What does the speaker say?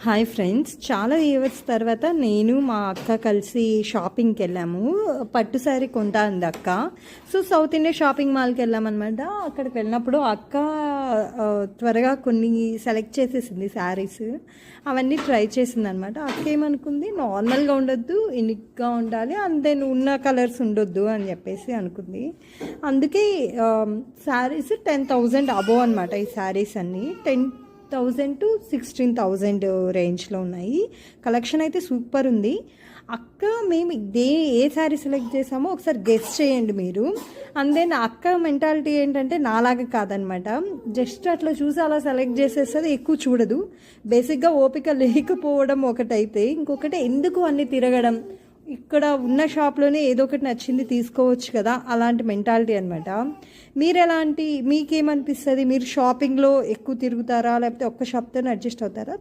Hi friends. చాలా years తర్వాత నేను మా అక్క కలిసి షాపింగ్కి వెళ్ళాము. పట్టు శారీ కొంటా అంది అక్క. సో సౌత్ ఇండియా షాపింగ్ మాల్కి వెళ్ళామన్నమాట. అక్కడికి వెళ్ళినప్పుడు అక్క త్వరగా కొన్ని సెలెక్ట్ చేసేసింది శారీస్. అవన్నీ ట్రై చేసింది అనమాట అక్క ఏమనుకుంది నార్మల్గా ఉండొద్దు ఇనిక్గా ఉండాలి అండ్ ఉన్న కలర్స్ ఉండొద్దు అని చెప్పేసి అనుకుంది. అందుకే శారీస్ టెన్ థౌజండ్ అబోవ్ అనమాట ఈ శారీస్ అన్నీ. Ten thousand to sixteen thousand రేంజ్లో ఉన్నాయి. కలెక్షన్ అయితే సూపర్ ఉంది. అక్క మేము దే ఏ శారీ సెలెక్ట్ చేసామో ఒకసారి గెస్ట్ చేయండి మీరు. అండ్ దెన్ అక్క మెంటాలిటీ ఏంటంటే నాలాగా కాదనమాట. జస్ట్ అట్లా చూసి అలా సెలెక్ట్ చేసేస్తుంది ఎక్కువ చూడదు. బేసిక్గా ఓపిక లేకపోవడం ఒకటైతే. ఇంకొకటి ఎందుకు అన్ని తిరగడం? ఇక్కడ ఉన్న షాప్లోనే ఏదో ఒకటి నచ్చింది తీసుకోవచ్చు కదా అలాంటి మెంటాలిటీ అనమాట మీరు ఎలాంటి మీకేమనిపిస్తుంది? మీరు షాపింగ్లో ఎక్కువ తిరుగుతారా? లేకపోతే ఒక్క షాప్తోనే అడ్జస్ట్ అవుతారా?